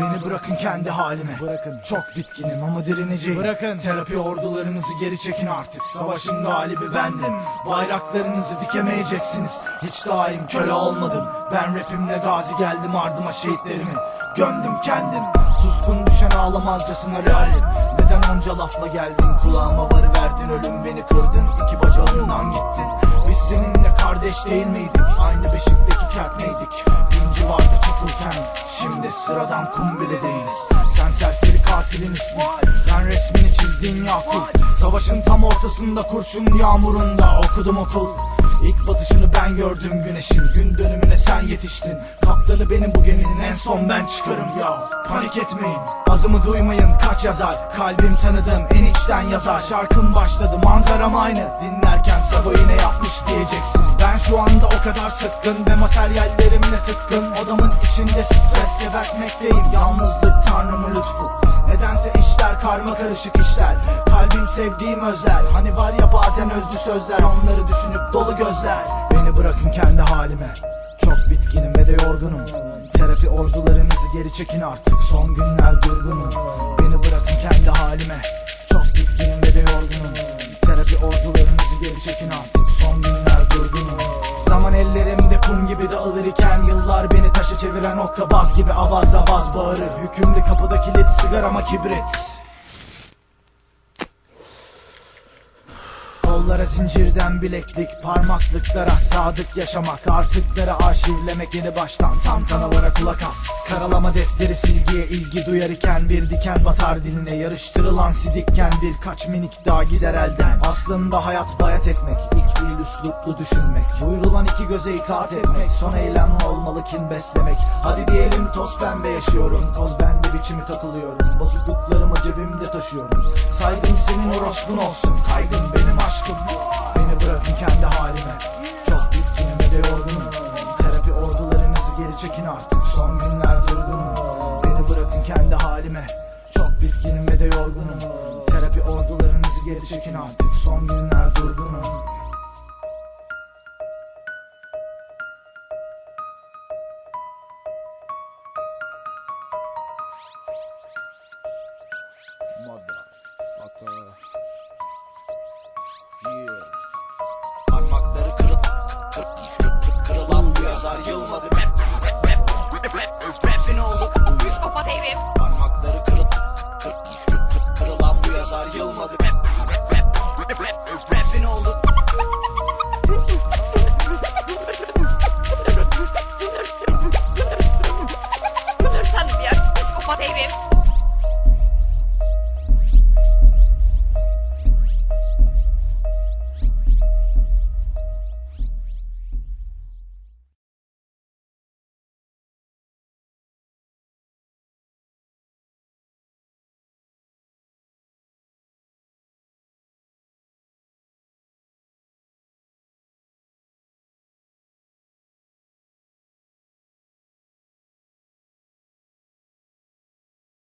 Beni bırakın kendi halime. Bırakın. Çok bitkinim ama direneceğim. Bırakın. Terapi ordularınızı geri çekin artık. Savaşın galibi bendim. Bayraklarınızı dikemeyeceksiniz. Hiç daim köle olmadım. Ben rapimle gazi geldim ardıma şehitlerimi Gömdüm kendim. Suskun düşen ağlamazcasına realim. Neden onca lafla geldin? Kulağıma varıverdin Ölüm beni kırdın. İki bacağımdan gittin. Biz seninle kardeş değil miydik? Aynı beşikteki kertmeydik Çakılken Şimdi sıradan kum bile değiliz. Sen serseri katilin ismi. Ben resmini çizdiğin Yakup. Savaşın tam ortasında kurşun yağmurunda Okudum okul. İlk batışını ben gördüm güneşin. Gün dönümüne sen yetiştin. Kaptanı benim bu geminin en son ben çıkarım ya. Panik etmeyin. Adımı duymayın kaç yazar? Kalbim tanıdım en içten yazar. Şarkım başladı manzaram aynı. Dinlerken Sabo yine yapmış diyeceksin. Ben şu anda o kadar sıkkın Ve materyallerimle tıkkın. Odamın içinde stres gebertmekteyim. Yalnızlık tanrımın lütfu. Nedense işler karma karışık işler. Kalbin sevdiğim özler. Hani var ya bazen özlü sözler. Onları düşünüp dolu gözler. Beni bırakın kendi halime Çok bitkinim ve de yorgunum. Terapi ordularınızı geri çekin artık. Son günler durgunum. Beni bırakın kendi halime. Çok bitkinim ve de yorgunum. Terapi ordularınızı geri çekin artık. Son günler durgunum. Zaman ellerimde kum gibi dağılır iken Yıllar beni taşa çeviren okkabaz gibi avaz avaz bağırır. Hükümlü kapıda kilit sigarama kibrit Kollara zincirden bileklik Parmaklıklara sadık yaşamak. Artıkları arşivlemek yeni baştan Tantanalara kulak as. Karalama defteri silgiye ilgi duyar iken Bir diken batar diline Yarıştırılan sidikken Birkaç minik daha gider elden Aslında hayat bayat ekmek İlk fiil üsluplu düşünmek Buyurulan iki göze itaat etmek Son eylem olmalı kin beslemek. Hadi diyelim toz pembe yaşıyorum Koz bende biçimi takılıyorum. Bozukluklarımı cebimde taşıyorum. Saygım senin orospun olsun. Kaygın benim aşkım. Beni bırakın kendi halime. Çok bitkinim ve de yorgunum. Terapi ordularınızı geri çekin artık. Son günler durgunum. Beni bırakın kendi halime. Çok bitkinim ve de yorgunum. Terapi ordularınızı Geri çekin artık son günler durgunum Parmakları kırıl, kır, kır, kırılan bu yazar yılmadı Rap, rap, rap, rap, rap, rapin oldu Psikopat herif Parmakları kırıl, kır, kır, kırılan bu yazar yılmadı Rap,